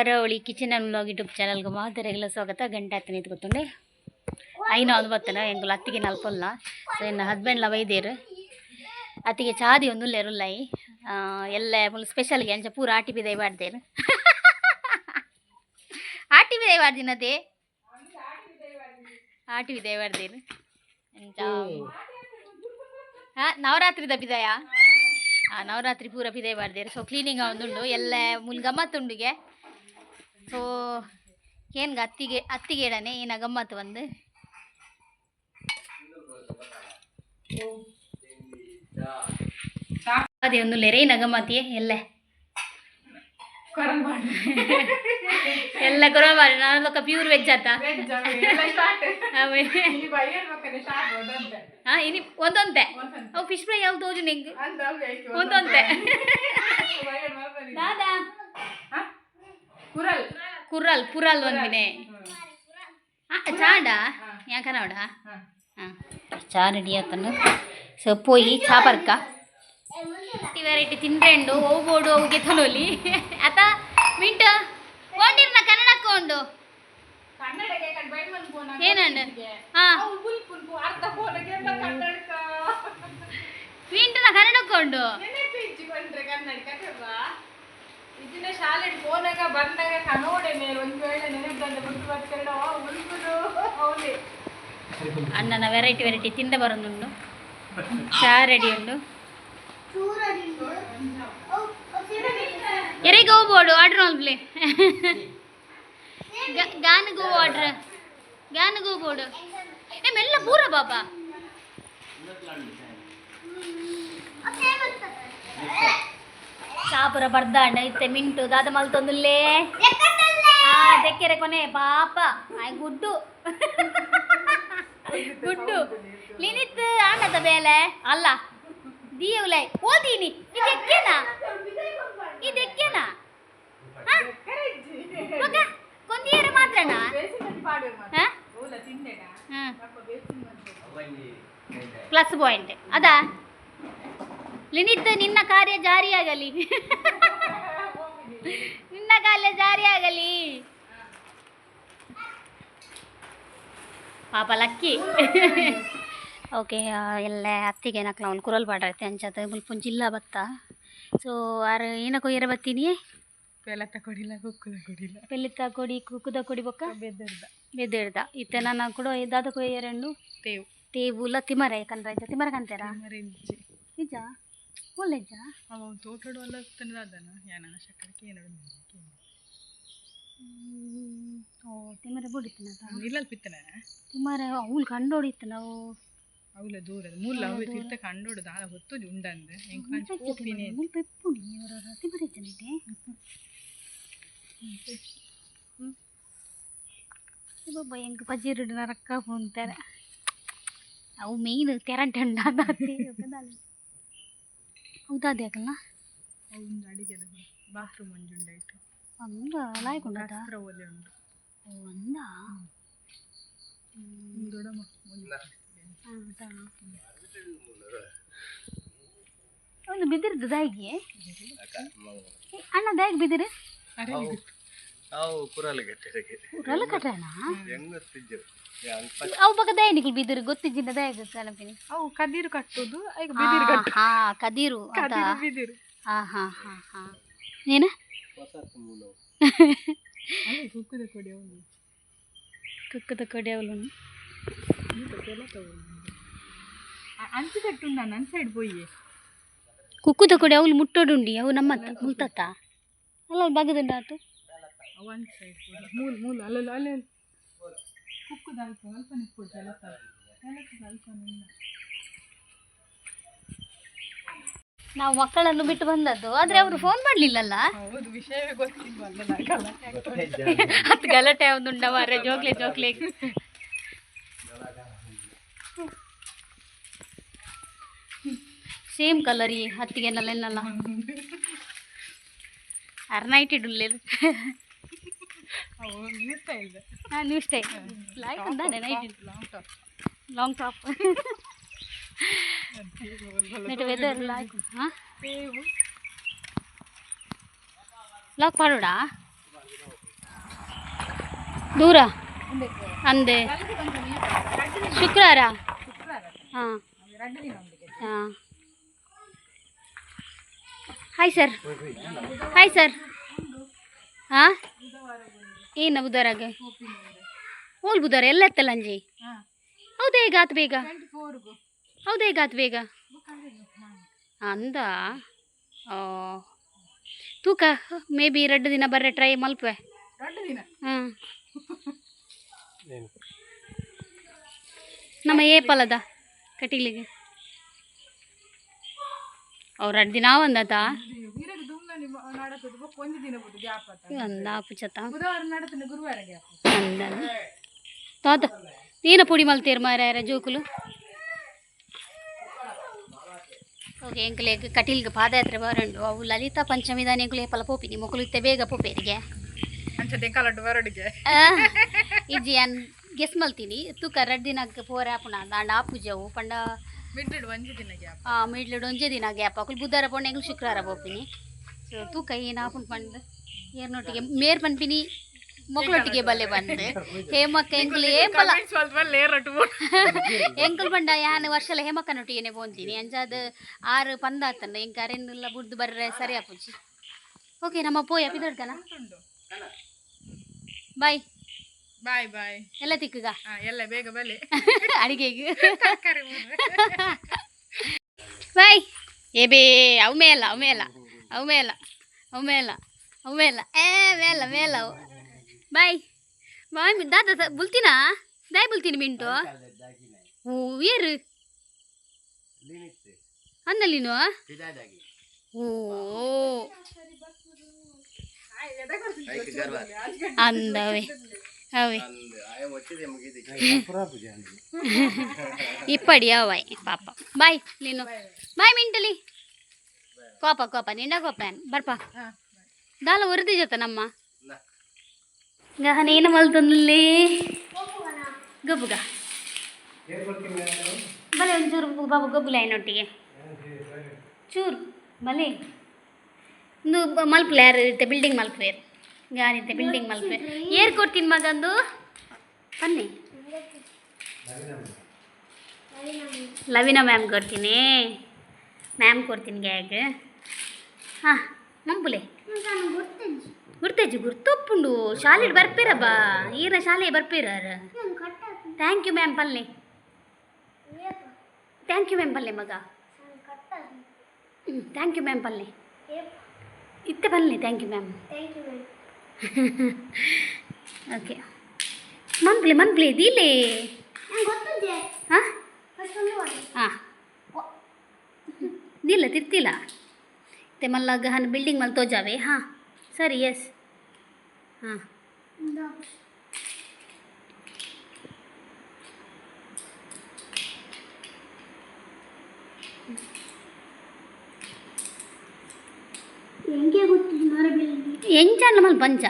ಕರಾವಳಿ kitchen and YouTube ಚಾನಲ್ಗೆ ಎಲ್ಲ ಸ್ವಾಗತ. ಗಂಟೆ ಹತ್ತಿನ ನಿಂತ್ಕೊತುಂಡೆ ಐನೂ ಅನ್ಬತ್ತನ, ಎಂಗುಲು ಅತ್ತಿಗೆ ನಲ್ಪೊಲ್ಲ ಸೊ ಇನ್ನು ಹಸ್ಬೆಂಡ್ಲ ವೈದ್ಯರು ಅತ್ತಿಗೆ ಚಾದಿ ಒಂದು ಲೆರುಲ್ಲೈ ಎಲ್ಲ ಮುಲ್ ಸ್ಪೆಷಲ್ಗೆ ಅಂಚ ಪೂರ ಆಟಿ ಬಿದೈ ಬಾಡ್ದೇರು ಆಟಿ ಬಿದೈ ಬಾಡ್ದಿನದೇ ಆಟಿ ಬಿದೈ ಬಾಡ್ದೇರು ಹಾ ನವರಾತ್ರಿದ ಬಿದಾಯ ನವರಾತ್ರಿ ಪೂರ ಬಿದೈ ಮಾಡ್ದೇರು ಸೊ ಕ್ಲೀನಿಂಗ್ ಒಂದುಂಡು. ಎಲ್ಲ ಮುಲ್ ಗಮ್ಮತ್ತು ಸೊ ಏನ್ಗ ಅತ್ತಿಗೆ ಅತ್ತಿಗೇಡನೆ ಏನ ಗಮ್ಮತ್ತು ಒಂದು. ಅದೇ ಒಂದು ಲೆರೆ ಗಮ್ಮತ್ತಿಯೇ ಎಲ್ಲ. ಎಲ್ಲ ಕೊರ ಮಾಡಿ ನಾನೊಂದೊಕ್ಕ ಪ್ಯೂರ್ ವೆಜ್ ಆತ ಹಾ ಇನಿ ಒಂದೊಂದೆ. ಅವು ಫಿಶ್ ಫ್ರೈ ಯಾವ್ದು ಹೋಜು ನಿಂಗೆ ಒಂದೊಂದೆ. ದಾದಾ ಕುರ್ರಲ್ ಪುರಲ್ ಒಂದಿನೆ ಚಾಡ ಯಾಕನವಡ ಹಾಂ. ಚಾ ರೆಡಿ ಆತನ. ಸೊ ಪೋಯಿ ಚಾ ಬರ್ಕ. ವೆರೈಟಿ ತಿಂದ್ರೆಂಡು ಹೋಗೋಡು ಅವುಗೆ ತಲೋಲಿ. ಆತ ಮಿಂಟ ಕೊಂಡಿರ್ನ ಕನ್ನಡಕ್ಕೆ ಉಂಡು ಏನಂಡು ಹಾಂ. ಮಿಂಟನ ಕನ್ನಡಕ್ಕೆ ಉಂಡು ಇದನ್ನ ಶಾಲೆಗೆ ಹೋದಾಗ ಬಂದಾಗ ಕನೋಡೆ ಮೇಲೆ ಒಂದು ವೇಳೆ ನೆನಪಂತ ಬಿಟ್ಟು ಬರ್ತಿರೋ ಉಂಟು ಅವನೇ ಅಣ್ಣನ ವೆರೈಟಿ ವೆರೈಟಿ ತಿಂದ ಬರೋದುಂಡು ಚಾ ರೆಡಿ ಉಂಡು. ಎರೆಗೆ ಬೋಡು ಆರ್ಡ್ರ್ ಒನ್ಬ್ಲೆ ಗಾನ ಗೋ ಆರ್ಡ್ರ್ ಗಾನಗೂ ಬೋಡು. ಏ ಮೆಲ್ಲ ಪೂರ ಬಾಬಾ. ಚಾಪುರ ಬರ್ದಾಂಡ ಇತ್ತೆ ಮಿಂಟು ದಾದ ಮಲ್ತೊಂದುಲ್ಲೇ ಹಾ ದೆಕ್ಕೆರೆ ಕೊನೆ ಪಾಪ. ಆಯ್ ಗುಡ್ಡು. ಗುಡ್ಡು. ಲಿನಿತ್ ಆಂಡದ ಬೇಲೆ? ಅಲ್ಲ. ದಿಯವುಲೈ ಓದೀನಿ. ಇದೆಕ್ಕೆನಾ ಇದೆಕ್ಕೆನಾ ಮಗ ಕೊಂದಿಯರ ಮಾತ್ರನಾ? ಪ್ಲಸ್ ಪಾಯಿಂಟ್ ಅದಾ? ಲಿನಿತ್ ನಿನ್ನ ಕಾರ್ಯ ಜಾರಿಯಾಗಲಿ. ನಿನ್ನ ಕಾರ್ಯ ಜಾರಿಯಾಗಲಿ. ಪಾಪ ಲಕ್ಕಿ. ಓಕೆ ಎಲ್ಲ ಅತ್ತಿಗೆ ನಕ್ಲ ಅವ್ನು ಕುರಲ್ ಬಾಡ್ರೈತೆ ಅಂಚದ ಮುಲ್ಪು ಜಿಲ್ಲ ಬತ್ತ? ಸೊ ಆರು ಏನ ಕೊಯ್ಯರ ಬತ್ತೀನಿ? ಪೆಲ ಕೊಡಿಲ್ಲ ಕುಕ್ಕುದ ಕೊಡಿಲ್ಲ. ಪೆಲಿತ ಕೊಡಿ ಕುಕ್ಕುದ ಕೊಡಿ ಬೊಕ್ಕ? ಬೆದರ್ದ. ಬೆದ್ದಿರ್ದ ಇತ್ತೆ ನಾನು ಕೂಡ ಇದಾದ ಕೊಯ್ಯರಣ್ಣು? ತೇವು. ತೇವುಲ ತಿಮರ ಯಾಕಂದ್ರೆ ತಿಮರ ಕಂತಾರ ನಿಜ? ಒಳ್ಳೆಜ ಅವ ತೋಟಡು ಅಲ್ಲ ತಂದಾದನ? ಯಾನನ ಶಕ್ಕರಕ್ಕೆ ಏನಡು ಓ ತಿಮರ ಬುಡಿತಿನ ಇಲ್ಲಲ್ ಪಿತ್ತನ ತಿಮರ ಅವ್ಳು ಕಂಡೋಡಿತ್ತು ನಾವು. ಅವಳ ದೂರದ ಮೂಲ ಅವು ತೀರ್ಥ ಕಂಡೋಡು ದಾಳ ಹೊತ್ತು ಉಂಡಂದೆ ಪೆಪ್ಪುಡಿ ಅವರ ತಿಮರ ಜನತೆ ಬಾಬಾ ಹೆಂಗ್ ಪಜಿರುಡು ನರಕ್ಕ ಅಂತಾರೆ ಅವು ಮೇಯ್ನ್ ಹಣ್ಣಾದತ್ತೆ ಹೌದಾದೆ ಆಗಲ್ಲ ಅವೊಂದು ಅಡಿಗೆದ ಬಾತ್ರೂಮ್ ಒಂಜುಂಡಾಯ್ತು ಅಂದ ಲಾಯ್ಕೊಂಡದ ಕಸ್ತ್ರ ಒಲೆ ಉಂಟು. ಓ ಅಂದ? ಒಂದು ಬಿದ್ದಿರ್ದು ದಾಯಿಗೆ ಅಣ್ಣ ದಾಯಿಗೆ ಬಿದ್ದಿರಿ ಅವು ಬಗ ದಯನಿಗಳು ಬಿದ್ದಿರು ಗೊತ್ತಿದ್ದಿನ ದಯಗ ಕಲಪಿನಿ ಅವು ಕದಿರು ಕಟ್ಟುದು ಈಗ ಹಾ ಕದಿರು? ಕದಿರು ಬಿದಿರು. ಹಾ ಹಾ ಹಾ. ಹಾ ಏನ ಕುಕ್ಕುದ ಕೊಡಿ ಅವನು. ಕುಕ್ಕದ ಕಡೆ ಅಂಚು ನನ್ನ ಸೈಡ್ ಪೋಯೆ ಕುಕ್ಕುದ ಕೊಡೆ ಅವಳು ಮುಟ್ಟೋಡುಂಡಿ ಅವು ನಮ್ಮ ಮುಲ್ತತ್ತ? ಅಲ್ಲ ಅವ್ಳು ಅಂಚು ಸೈಡ್ ಮೂಲ ಮೂಲ ಅಲ್ಲಲ್ಲ ಅಲ್ಲ ಕುಕ್ಕದ ಅಲ್ಪ ಅಲ್ಪ ನಿಕ್ಕೊಡು ಕೆಲಸ ಎಲ್ಲ ಅಲ್ಪ ನಿನ್ನ ನಾವು ಮಕ್ಕಳನ್ನು ಬಿಟ್ಟು ಬಂದದ್ದು ಆದ್ರೆ ಅವರು ಫೋನ್ ಮಾಡ್ಲಿಲ್ಲಲ್ಲ? ಹೌದು ವಿಷಯವೇ ಗೊತ್ತಿಲ್ವಲ್ಲ ಹತ್ತು ಗಲಾಟೆ ಒಂದುಂಡ ಮಾರ್ರೆ ಜೋಕ್ಲೆ ಜೋಕ್ಲೆ. ಸೇಮ್ ಕಲರ್ ಈ ಹತ್ತಿಗೆ ನಲ್ಲ ಅರ್ನೈಟ್ ಇಡುಲ್ಲ ಅವು ಸ್ಟೈಲ್ ಹಾಂ ನ್ಯೂ ಸ್ಟೈಲ್ ಲೈಕ್ ಅಂತ night long top long top net weather like ಹಾಂ? ಲಾಕ್ ಮಾಡೋಣ? ದೂರ? ಅಂದೆ. ಶುಕ್ರವಾರ? ಹಾಂ. ಎರಡು ದಿನ ಒಂದಿಗೆ ಹಾಂ. ಹಾಯ್ ಸರ್ ಹಾಯ್ ಸರ್ ಹಾಂ? ಏನು ಬುಧವಾರಾಗ ಓಲ್ ಬುದಾರ ಎಲ್ಲ ಎತ್ತಲ್ಲ ಅಂಜಿ? ಹೌದಾ ಈಗ ಆತು ಬೇಗ? ಹೌದಾ ಈಗ ಆತು ಬೇಗ? ಅಂದ? ಓ. ತೂಕ ಮೇ ಬಿ ಎರಡು ದಿನ ಬರ್ರೆ ಟ್ರೈ ಮಲ್ಪೆ ಹಾಂ. ನಮ್ಮ ಏಪಲದ ಕಟೀಲಿಗೆ. ಅವ್ರು ಎರಡು ದಿನ ಒಂದತ ವೀರಗೆ ದುಮ್ನ ನಿಮ್ಮ ನಡತದ ಬೊಕ್ಕ ಒಂದು ದಿನ ಗ್ಯಾಪ್ ಗುರುವಾರ ಗ್ಯಾಪ್ ಅಂದ ತಾತ ನೀನ ಪುಡಿ ಮಲ್ತೀರ ಮಾರ್ಯಾರ ಜೋಕುಲು? ಓಕೆ ಎಂಕಲೆ ಕಟೀಲ್ಗೆ ಪಾದಯಾತ್ರೆ ಬರಂಡು. ಅವು ಲಲಿತಾ ಪಂಚಮಿ ದಾನಿ ಎಂಕುಲು ಏಪಲ ಪೋಪಿನಿ ಮೊಕಲು ಇತ್ತೆ ಬೇಗ ಪೋಪೇರಿಗೆ ಅಂಚದೆ ಕಲಟ್ಟು ಬರಡಿಗೆ ಇಜ್ಜಿ ಅನ್ ಗೆಸ್ ಮಲ್ತಿನಿ. ತೂಕ ಎರಡು ದಿನ ಪೋರೆ ಆಪುಣ. ದಾಂಡ ಆಪುಜವು ಪಂಡ ಬಿಡ್ಡು ಒಂದು ದಿನ ಗ್ಯಾಪ್. ಆ ಮಿಡ್ಲು ಒಂಜೆ ದಿನ ಗ್ಯಾಪ್ ತೂಕ ಏನು ಆಪುಂಡು ಪಂಡ್ ಏರ್ನೊಟ್ಟಿಗೆ ಮೇರ್ ಪನ್ಪಿನಿ ಮಕ್ಕಳೊಟ್ಟಿಗೆ ಬಲ್ಲೆ ಬಂದು. ಹೇಮಕ್ಕ ಎಂಕುಲು ಏಪಲ ಎಂಕಲ್ ಬಂಡ ಯಾನ್ ವರ್ಷಲ ಹೇಮಕ್ಕನೊಟ್ಟಿಗೆನೆ ಪೋಂತೀನಿ ಅಂಜಾದ ಆರು ಪಂದ ಆತನ ಎಂಕ ಅರೆನ್ನೆಲ್ಲ ಬುಡ್ದು ಬರ್ರೆ ಸರಿ ಅಪ್ಪುಜಿ ಓಕೆ ನಮ್ಮ ಪೋಯ ಪಿದಡ್ಕನ ಬಾಯ್ ಬಾಯ್ ಬಾಯ್ ಎಲ್ಲ ತಿಕ್ಕಗ? ಹಾ ಎಲ್ಲ ಬೇಗ ಬಲೆ. ಅಡಿಗೆಗೆ. ಬಾಯ್ ಏ ಬೇ ಅವು ಮೇಲ ಅವು ಮೇಲ ಅವು ಮೇಲ ಅವು ಮೇಲ ಅವು ಮೇಲ. ಏ, ಮೇಲ ಮೇಲ ಅವು. ಬಾಯ್. ಬಾಯ್ ದಾದ ಬುಲ್ತಿನಾ? ದಾಯ್ ಬುಲ್ತೀನಿ ಮಿಂಟು. ಹೂ, ಏರು. ಅಂದಲ್ಲಿನು ಓ ಅಂದವೆ. ಅವೆ. ಇಪ್ಪಡಿ ಅವಾಯ್ ಪಾಪ. ಬಾಯ್ ನೀನು. ಬಾಯ್ ಮಿಂಟಲಿ. ಕೋಪ ಕೋಪ ನಿಂಡ ಕೋಪ ಬರ್ಪ. ದಾಲ ಉರಿದಿ ಜೊತೆ ನಮ್ಮ. ಗಹನೇನು ಮಲ್ತಂದಲ್ಲಿ ಗಬ್ಬುಗ ಬಲೆ ಒಂಚೂರು ಬಾಬು ಗಬ್ಬುಲ ಏನೊಟ್ಟಿಗೆ ಚೂರು ಬಲೆ. ಮಲ್ಪಲ ಮಲ್ಪಲೆ ಯಾರು ಇರುತ್ತೆ? ಬಿಲ್ಡಿಂಗ್ ಮಲ್ಪೇರ್ ಯಾರಿತ್ತೆ ಬಿಲ್ಡಿಂಗ್ ಮಲ್ಪೆ ಏರ್ ಕೊಡ್ತೀನಿ ಮಗಂದು ಬನ್ನಿ. ಲವಿನ ಮ್ಯಾಮ್ ಕೊಡ್ತೀನಿ. ಮ್ಯಾಮ್ ಕೊಡ್ತೀನಿ ಗ್ಯಾಗ್ ಹಾಂ ಮಂಪುಲೆ ಗುರ್ತೇಜು. ಗುರ್ತೊಪ್ಪುಂಡು. ಶಾಲೆಗೆ ಬಾ? ಈರ ಶಾಲೆಗೆ ಬರ್ಪೀರಾರ? ಥ್ಯಾಂಕ್ ಯು ಮ್ಯಾಮ್ ಪಲ್ಲೆ. ಥ್ಯಾಂಕ್ ಯು ಮ್ಯಾಮ್ ಪಲ್ಲೆ ಮಗ. ಹ್ಞೂ ಥ್ಯಾಂಕ್ ಯು ಮ್ಯಾಮ್ ಪಲ್ಲೆ. ಇತ್ತೆ ಪಲ್ಲೆ ಥ್ಯಾಂಕ್ ಯು ಮ್ಯಾಮ್ ಓಕೆ ಮಂಪ್ಲಿ ಮಂಪ್ಲಿ ದೀಲೆ. ಹಾಂ? ಹಾಂ. ದಿಲ್ಲ ತಿರ್ತಿಲ್ಲ ಮತ್ತೆ ಮಲ್ಲ ಗಹನ್ ಬಿಲ್ಡಿಂಗ್ ಮಲ್ ತೋಜಾವೆ? ಹಾ ಸರಿ ಎಸ್ ಹಾಂ. ಎಂಚಾಂಡ್ಲ ಮಲ್ ಪಂಚ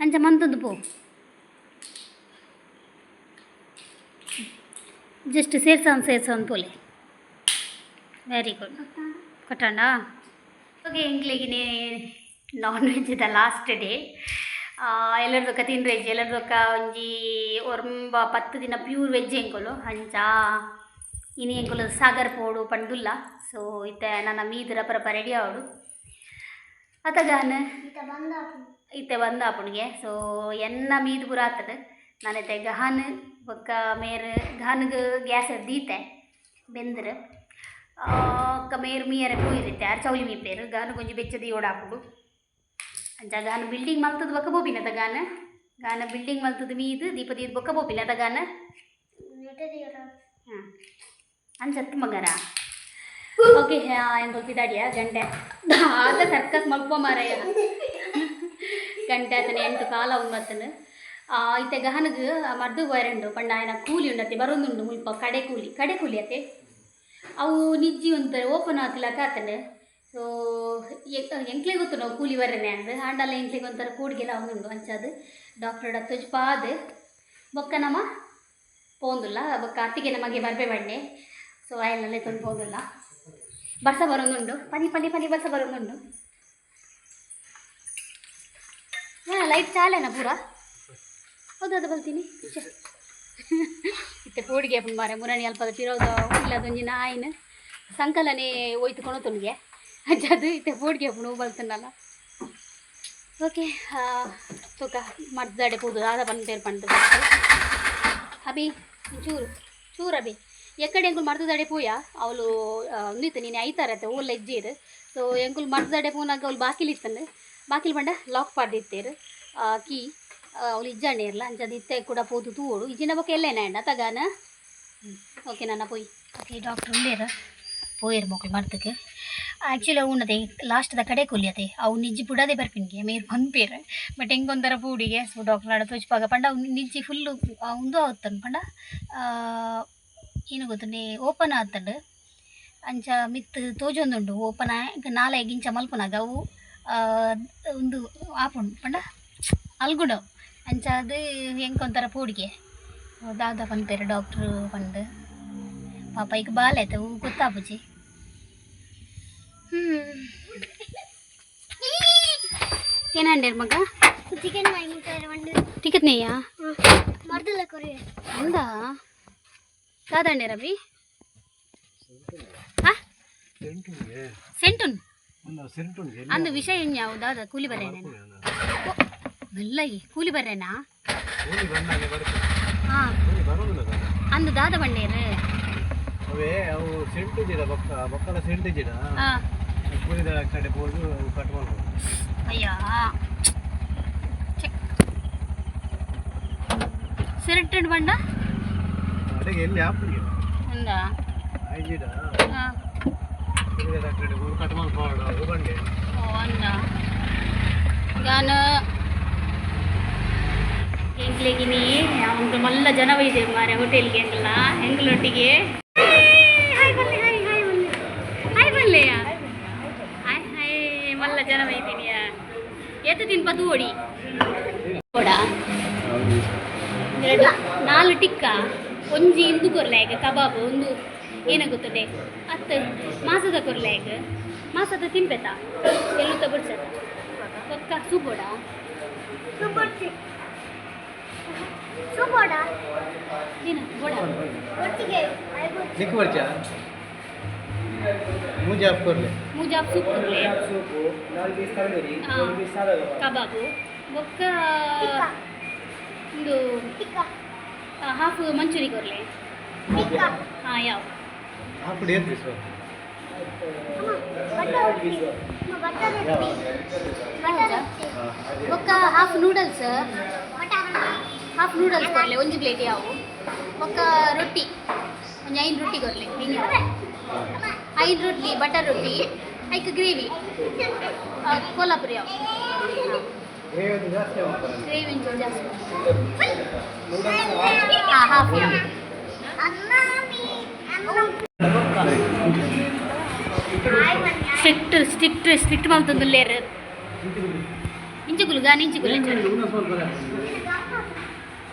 ಅಂಚ ಮಂತದ್ದು ಪೋ. ಜಸ್ಟ್ ಸೇರ್ಸನ್ ಸೇರ್ಸನ್ ಪೋಲೆ. ವೆರಿ ಗುಡ್ ಕೊಟ್ಟಂಡ ಓಕೆ ಇಂಗ್ಲಿಗಿನೇ non veg the last day ಎಲ್ಲರದೊಕ್ಕ ತಿನ್ರೆಜ್ ಎಲ್ಲರದೊಕ್ಕ ಒಂಜಿ ಒರ್ಂಬ ಪತ್ತು ದಿನ ಪ್ಯೂರ್ ವೆಜ್ ಎಂಕೊಲು ಅಂಚ ಇನಿ ಎಂಕೊಲು ಸಾಗರ್ ಪೋಡು ಪಂಡುಲ್ಲ. ಸೊ ಇತ್ತೆ ನನ್ನ ಮೀದರ ಪರಪ ರೆಡಿ ಆವಡು. ಅತಗಾನ ಇತ್ತೆ ಬಂದ ಅಪ್ಪನಿಗೆ ಸೊ ಎನ್ನ ಮೀದ್ ಪುರ ಆತದ. ನಾನೈತೆ ಗಹನ್ ಬೊಕ್ಕ ಮೇರ್ ಗಹನ್ಗೆ ಗ್ಯಾಸ್ ದೀತೆ ಬೆಂದ್ರೆ. ಕಮೇರ್ಮಿ ಅರಕು ಇರುತ್ತೆ. ಅರ್ಚೌಲಿ ಮೀ ಪೇರು? ಗಾನು ಗೊಂಜಿ ಬೆಚ್ಚದಿ ಓಡಾಪುಡು ಅಂಚ ಗಾನು ಬಿಲ್ಡಿಂಗ್ ಮಲ್ತದ ಬೊಕ್ಕ ಬೋಪಿನ ಅದ ಗಾನ? ಗಾನ ಬಿಲ್ಡಿಂಗ್ ಮಲ್ತದ ಮೀದು ದೀಪದ ಬೊಕ್ಕ ಬೋಪಿನ ಅದ ಗಾನ? ಹಾಂ. ಅಂಚತ್ತು ಮಗರ? ಓಕೆ ಏನು ಗೊತ್ತಿದ್ದಾಡಿಯ ಗಂಟೆ. ಆದ ಸರ್ಕಸ್ ಮಲ್ಪ ಮಾರಯ್ಯ ಗಂಟೆ ಆತನ ಎಂಟು ಕಾಲ ಒಂಬತ್ತನು ಇತ್ತೆ ಗಹನಗ ಮದ್ದು ವೈರಂಡು ಪಂಡ ಆಯನ ಕೂಲಿ ಉಂಡತ್ತೆ ಬರೋದುಂಡು ಮುಲ್ಪ ಕಡೆ ಕೂಲಿ. ಕಡೆ ಕೂಲಿ ಅತ್ತೆ? ಅವು ನಿಜ್ಜಿ ಒಂಥರ ಓಪನ್ ಆಗ್ತಿಲ್ಲ ಆತನೆ ಸೊ ಎಂಕ್ಲೆ ಗೊತ್ತು ನಾವು ಕೂಲಿ ಬರನೆ ಅಂದ್ರೆ ಹಾಂಡಲ್ಲ ಎಂಕ್ಲೆಗೆ ಒಂಥರ ಕೂಡಿಗೆಲ್ಲ ಅವನು ಅಂಚದು ಡಾಕ್ಟರ್ ತುಜ್ಪಾದ ಪಾದ್. ಬೊಕ್ಕ ನಮ್ಮ ಪೋಂದುಲ್ಲ. ಬೊಕ್ಕ ಅತ್ತಿಗೆ ನಮಗೆ ಬರ್ಬೆ ಬಣ್ಣೆ. ಸೊ ಆಯಲ್ಲೇ ತಂದು ಪೋಂದುಲ್ಲ. ಬರ್ಸ ಬರೋಂಗುಂಡು ಪನಿ ಪನಿ ಪನಿ ಬರ್ಸ ಬರೋಂಗುಂಡು ಹಾಂ ಲೈಟ್ ಚಾಲೇನಾ ಪೂರ? ಹೌದು, ಅದು ಬರ್ತೀನಿ. ಇತ್ತೆ ಪೋಡಿಗೆ ಮಾರೆ ಮುರಣಿ ಅಲ್ಪದ ಪಿರೋದು ಇಲ್ಲದೊಂಜಿನ ಆಯ್ನ. ಸಂಕಲನೆ ಒಯ್ತುಕೊಂಡು ತುಣಿಗೆ ಅದು ಇತ್ತೆ ಪೋಡಿಗೆ ಅಪ್ಪನು ಬಲ್ತನಲ್ಲ ಓಕೆ ತೂಕ ಮರ್ದಾಡೆ ಪೂದು ಆದ ಬಂದು ತೇರು ಪಂಡು ಅಭಿ, ಚೂರು ಚೂರು ಅಭಿ. ಎಕ್ಕಡೆ ಎಂಕುಲು ಮರ್ದದಾಡೆ ಪೂಯ? ಅವಳು ನೀತು ನೀನು ಐತಾರತ್ತೆ ಊರ್ಲ ಇಜ್ಜೀರು ಸೊ ಎಂಕುಲು ಮರ್ದದಾಡೆ ಪೂನಾಗ ಅವಳು ಬಾಕಿಲಿ ಇತ್ತಂದು ಬಾಕಿಲ್ ಬಂಡ ಲಾಕ್ ಪಾಡ್ದಿತ್ತೇರು. ಕೀ. ಅವಳು ಇಜ್ಜಾಣೆ ಇರಲ್ಲ ಅಂಚದು ಇತ್ತೆ ಕೂಡ ಪೋದು ತೂಡು ಇಜ್ಜಿನ ಬೊಕ್ಕ ಎಲ್ಲೇನ ಎಂಡ ತಗಾನ ಓಕೆ ನನ್ನ ಪೋಯಿ. ಓಕೆ ಡಾಕ್ಟ್ರ್ ಉಳ್ಳೇರ ಪೋಯರ್ ಮಕ್ಕಳು ಮಾಡ್ತಕ್ಕೆ ಆ್ಯಕ್ಚುಲಿ ಅವನದೇ ಲಾಸ್ಟ್ದ ಕಡೆ ಕೊಲ್ಲಿಯತೆ. ಅವು ನಿಜ್ಜಿ ಬುಡದೆ ಬರ್ಪಿನ್ಗೆ ಮೇರ್ ಪೇರ. ಬಟ್ ಹೆಂಗೊಂದರ ಪೂಡಿಗೆ? ಸೊ ಡಾಕ್ಟರ್ ಆಡ ತೋಚ್ಪಾಗ ಪಂಡ ಅವ್ನು ನಿಜ್ಜಿ ಫುಲ್ಲು ಉಂದು ಆವತ್ತನ್, ಪಂಡ? ಏನು ಗೊತ್ತೆ ಓಪನ್ ಆತಂಡು. ಅಂಚ ಮಿತ್ ತೋಜೊಂದುಂಡು ಓಪನ್ ಆಗ ನಾಳೆ ಗಿಂಚ ಮಲ್ಪನಾಗ ಅವು ಒಂದು ಆಪುಂಡು ಪಂಡ? ಅಲ್ಗುಡು ಅಂಚ ಅದು ಹೆಂಗೊಂಥರ ಪೂಡಿಗೆ ದಾದ ಪನ್ಪೇರು ಡಾಕ್ಟ್ರು ಪಂಡು ಪಾಪ ಈಗ ಬಾಲಾಯ್ತು ಅವು ಗೊತ್ತಾಪುಜಿ ಹ್ಞೂ ಏನಂಡೇರ್ ಮಗ? ಚಿಕನ್ ವಾങ്ങിತಾರೆ ಒಂದು. ಟಿಕೆಟ್ ನೆಯ್ಯಾ ಮರ್ದಲ್ಲ ಕೊರಿ. ಅಂದ ಕಾದಂಡೆ ರವಿ ಹಾ? ಸೆಂಟುಂಗೆ ಸೆಂಟುನ್? ಒಂದು ಸೆಂಟುಂಗೆ ಅಂದು ವಿಷಯ ಯಾವ್ದಾದ ಕೂಲಿ ಬರ್ರೇನ ಮೆಲ್ಲಗೆ ಕೂಲಿ ಬರ್ರೇನಾ ಕೂಲಿ ಬಂದಾಗ ಬರುತ್ತೆ ಹಾ ಕೂಲಿ ಬರೋದಿಲ್ಲ ತಾನೆ. ಅಂದು ದಾದ ಬಂಡೇರು ಅವೇ ಅವು ಸೆಂಟು ಜಿಡ ಬೊಕ್ಕ ಬೊಕ್ಕಲ ಸೆಂಟು ಜಿಡ ಹಾ ಕೂಲಿದ ಕಡೆ ಹೋಗಿ ಅವು ಕಟ್ ಮಾಡ್ಬೋದು ಅಯ್ಯ ಸಿರಟೆಡ್ ಬಂಡ ಅಡಿಗೆ ಎಲ್ಲಿ ಆಪುಗೆ ಅಂದ ಐ ಜಿಡ ಹಾ ಕೂಲಿದ ಕಡೆ ಹೋಗಿ ಕಟ್ ಮಾಡ್ಬೋದು ಅದು ಬಂಡೆ ಓ ಅಂದ ನಾನು ಎಂಗ್ಲಿಗಿನಿ ಒಂದು ಮಲ್ಲ ಜನ ಒಯ್ದೆ ಮಾರೆ ಹೋಟೆಲ್ಗೆ ಹೆಂಗಲ್ಲ ಹೆಂಗ್ಲೊಟ್ಟಿಗೆ ಹಾಯ್ ಬಲ್ಲೆ ಹಾಯ್ ಹಾಯ್ ಬಲ್ಲೆ ಹಾಯ್ ಬಲ್ಲೆಯ ಹಾಯ್ ಹಾಯ್ ಮಲ್ಲ ಜನ ಒಯ್ದೀನಿಯ ಎತ್ತ ತಿನ್ಪ ಓಡಿ. ಕೊಡ ಎರಡು ನಾಲ್ಕು ಟಿಕ್ಕ. ಒಂಜಿ ಇಂದು ಕೊರ್ಲಾಗ ಕಬಾಬ್ ಒಂದು ಏನಾಗುತ್ತದೆ? ಅತ್ತ ಮಾಸದ ಕೊರ್ಲಾಗ ಮಾಸದ ತಿನ್ಪೆತ? ಎಲ್ಲೂ ತಗೊಳ್ಸದ ಪಕ್ಕ ಸುಬೋಡ? ಸುಬ್ಬೊಟ್ಟಿ ಸುಬೋಡ ಏನ ಬೋಡ ಒಟ್ಟಿಗೆ ಚಿಕ್ಕ ಬರ್ಚ ಮೂಜಿ ಆಫ್ ಕೊರ್ಲೆ ಮುಜಾಬ್ ಸೂಪ್ ಕೊರ್ಲೆ ಸೂಪು ನಾಲ್ಕು ಪೀಸ್ ತಂದೂರಿ ಹಾ. ಒಂದು ಪೀಸ್ ಸಾದಾ ಕಬಾಬ್. ಕಬಾಬು ಒಕ್ಕ ಟಿಕ್ಕ ಒಂದು ಟಿಕ್ಕ ಹಾಫ್ ಮಂಚೂರಿ ಕೊರ್ಲೆ ಟಿಕ್ಕ ಹಾಂ ಯಾವ ಹಾಫ್ ಡೇ ಪೀಸ್ ಅಮ್ಮ ಬಟ್ಟ ರೊಟ್ಟಿ ಅಮ್ಮ butter roti butter roti ಒಕ್ಕ half noodles butter roti half noodles ಕೊರ್ಲೆ ಒಂದು ಪ್ಲೇಟ್ ಯಾವು ಒಕ್ಕ ರೊಟ್ಟಿ ಒಂದು ಐದು ರೊಟ್ಟಿ ಕೊರ್ಲೆ ಹಿಂಗೆ ಐದು ರೊಟ್ಟಿ ಬಟರ್ ರೊಟ್ಟಿ ಐಕ್ ಗ್ರೇವಿ ಕೋಲ್ಹಾಪುರಿ ಯಾವ ಗ್ರೇವಿ ಒಂದು ಜಾಸ್ತಿ ಮಾಡ್ತಾರೆ ಗ್ರೇವಿ ಒಂಚೂರು ಜಾಸ್ತಿ ನೂಡಲ್ಸ್ ಹಾಂ ಹಾಫ್ ಯಾವ ಅನ್ನಾಮಿ ಅನ್ನ hi ಮನ್ಯ strict strict strict ಮಾಡ್ತಂದು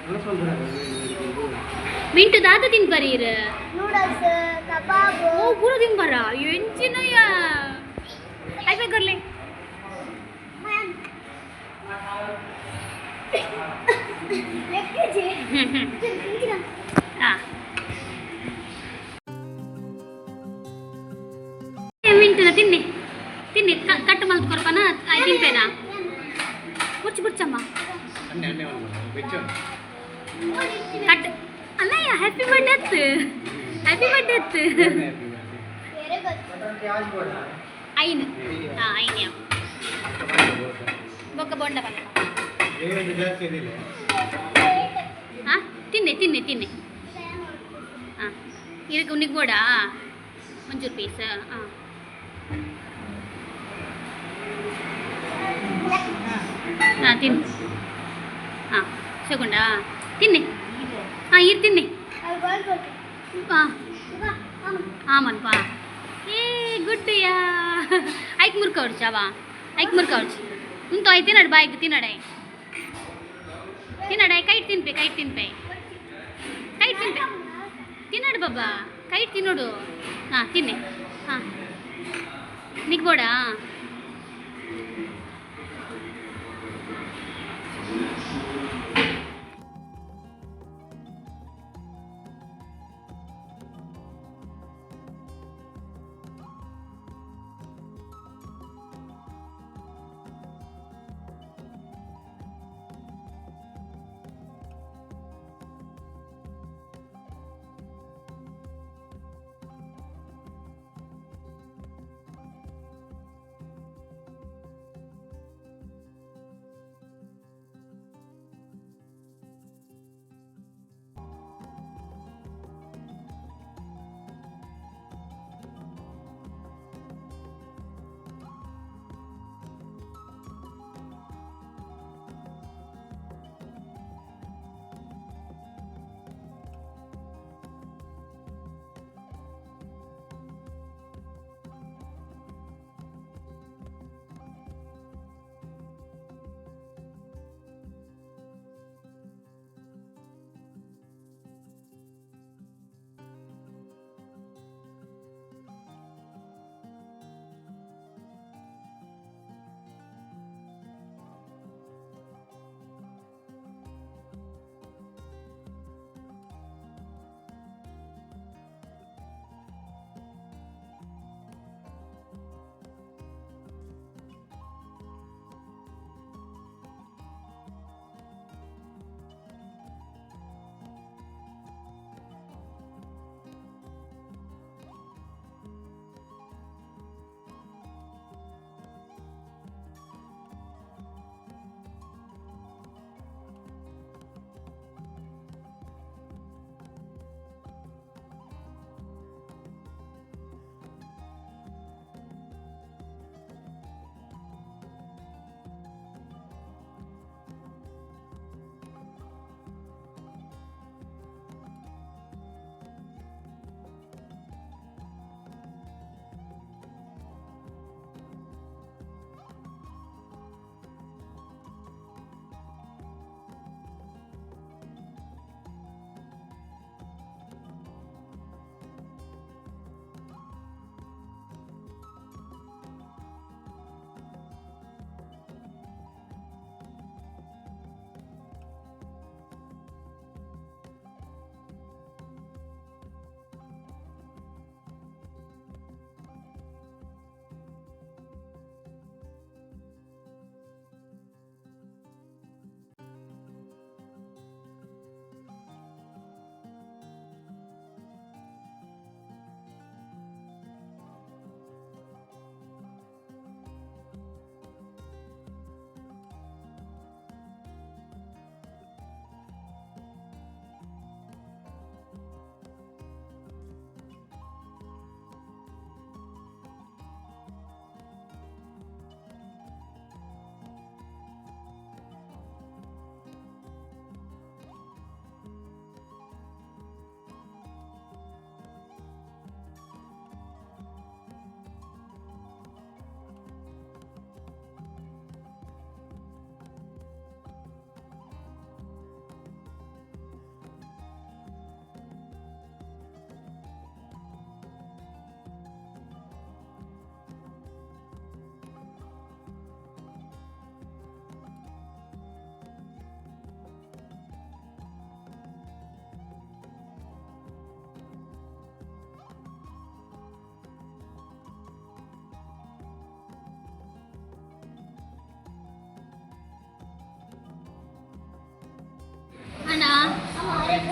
lair ಇಂಚುಗುಲು ಗಾನಿ ಇಂಚುಗುಲು mint ದಾದ ತಿನ್ಬರೀರ್ ನೂಡಲ್ಸ್ ಕಬಾಬ್ ಓ ಪೂರ ತಿನ್ಬರ ಎಂಚಿನಯ್ಯ ಐಪೈ ಕೊರ್ಲೆ ಲೆಕ್ಕಜಿ ಹಾಂ ಮಿಂಟುನ ತಿನ್ನಿ ತಿನ್ನಿ ಕ- ಕಟ್ಟು ಮಲ್ತ್ ಕೊರ್ಪನ ಆಯ್ ತಿನ್ಪೇನಾ ಬುರ್ಚು ಬುರ್ಚಮ್ಮ ಅನ್ನೆ ಅನ್ನೆ ಒಂದು ಬೆಚ್ಚ ಕಟ್ ಅಲ್ಲಯ್ಯ ಹ್ಯಾಪಿ ಬರ್ಡೇ ಅತ್ತು ಹ್ಯಾಪಿ ಬರ್ಡೇ ಅತ್ತು ಬೇರೆ ಗೊತ್ತು ಐನು ಹಾಂ ಐನು ಯಾವ ಬೊಕ್ಕ ಬೊಂಡ ಬಂದ ಗ್ರೇವಿ ಒಂದು ಜಾಸ್ತಿ ಇದಿಲ್ಲ ಹಾಂ ತಿನ್ನೆ ತಿನ್ನೆ ತಿನ್ನೆ ಹಾಂ ಇದಕ್ಕೆ ಉನ್ನಿಗೆ ಬೋಡಾ ಒಂಚೂರು ಪೀಸ್ ಹಾಂ ಹಾಂ ತಿನ್ನು ಹಾಂ ಸಗುಂಡಾ ತಿನ್ನಿ ಹಾಂ ಇರು ತಿನ್ನಿ ಅದು ಬರ್ಬೋದು ಹಾಂ ಬಾ ಅಮ್ಮ ಆಮನ್ಪ ಏ ಗುಡ್ ಯಾ ಐಕ್ ಮುರ್ಕವಡ್ಚ ಬಾ ಐಕ್ ಮುರ್ಕವಡ್ಚ ಉಂತು ಆಯ್ ತಿನ್ನಡ ಬಾಯ್ಗೆ ತಿನ್ನಡಾಯ್ ತಿನ್ನಡಾಯ್ ಕೈಟ್ ತಿನ್ಪೆ ಕೈಟ್ ತಿನ್ಪೆ ಕೈಟ್ ತಿನ್ಪೆ ತಿನ್ನಡು ಬಾಬಾ ಕೈಟ್ ತಿನ್ನೋಡು ಹಾಂ ತಿನ್ನೆ ಹಾಂ ನಿಗ್ಬೋಡಾ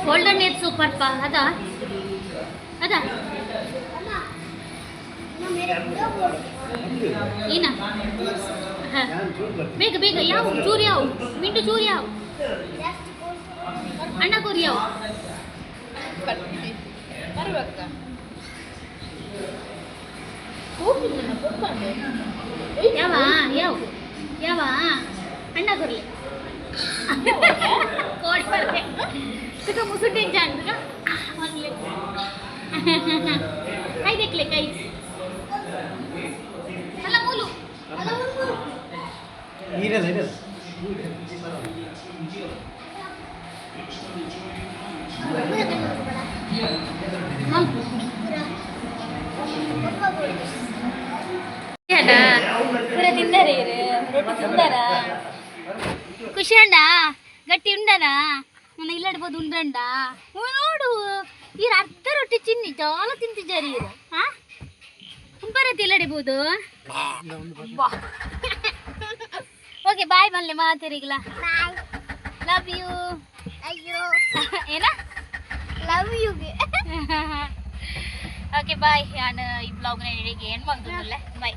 ಗೋಲ್ಡನ್ ಏತ್ ಸೂಪರ್ ಪಾ ಅದಾ ಅದಾ ಅಮ್ಮ ಮೇರೆ ಪೂರಾ ಬೋರ್ಡ್ ಏನ ಹಾ. ಬೇಗ ಬೇಗ ಯಾವ ಚೂರು ಯಾವ ಮಿಂಟು ಚೂರು ಯಾವ ಜಾಸ್ತಿ ಬೋರ್ಡ್ ಅಣ್ಣ ಕೂರಿ ಯಾವ ಬರ್ಬೇಕಾ ಯಾವ ಯಾವ ಯಾವ ಅಣ್ಣ ಕೊರ್ಲಿ ಕೋಡ್ ಬರ್ತೆ ತುಕ ಮುಸುಟಿ ಜಾನ್ ತುಕ ಆಗ್ಲಿ ಕೈ ದೇಕ್ಲೆ ಕೈ ಅಲ್ಲ ಮೂಲು ಇರಲ್ಲ ಇರಲ್ಲ ಪೂರ ತಿಂದಾರೆ ರೊಟ್ಟಿ ತಿಂದಾರ ಖುಷಿ ಅಂಡ ಗಟ್ಟಿ ಉಂಡನ ನನ್ನ ಇಲ್ಲಡ್ಬೋದು ಉಂಡ್ರಂಡ ಓ ನೋಡು. ಈ ಅರ್ಧ ರೊಟ್ಟಿ ಚಿನ್ನಿ ಜಾಲ ತಿಂತಿದ್ದಾರೆ ಇರು ಹಾ? ಕುಂಬರತಿ ಇಲ್ಲಡಿಬೋದು ಓಕೆ ಬಾಯ್ ಬನ್ನಿ ಮಾತಾರಿಗ್ಲ ಲವ್ ಯು ಅಯ್ಯೋ. ಏನ? ಲವ್ ಯುಗೆ ಓಕೆ ಬಾಯ್ ನಾನು ಈ ಬ್ಲಾಗ್ನ ಹಿಡಿಗೆ ಏನು ಮಾಡ್ದಲ್ಲ ಬಾಯ್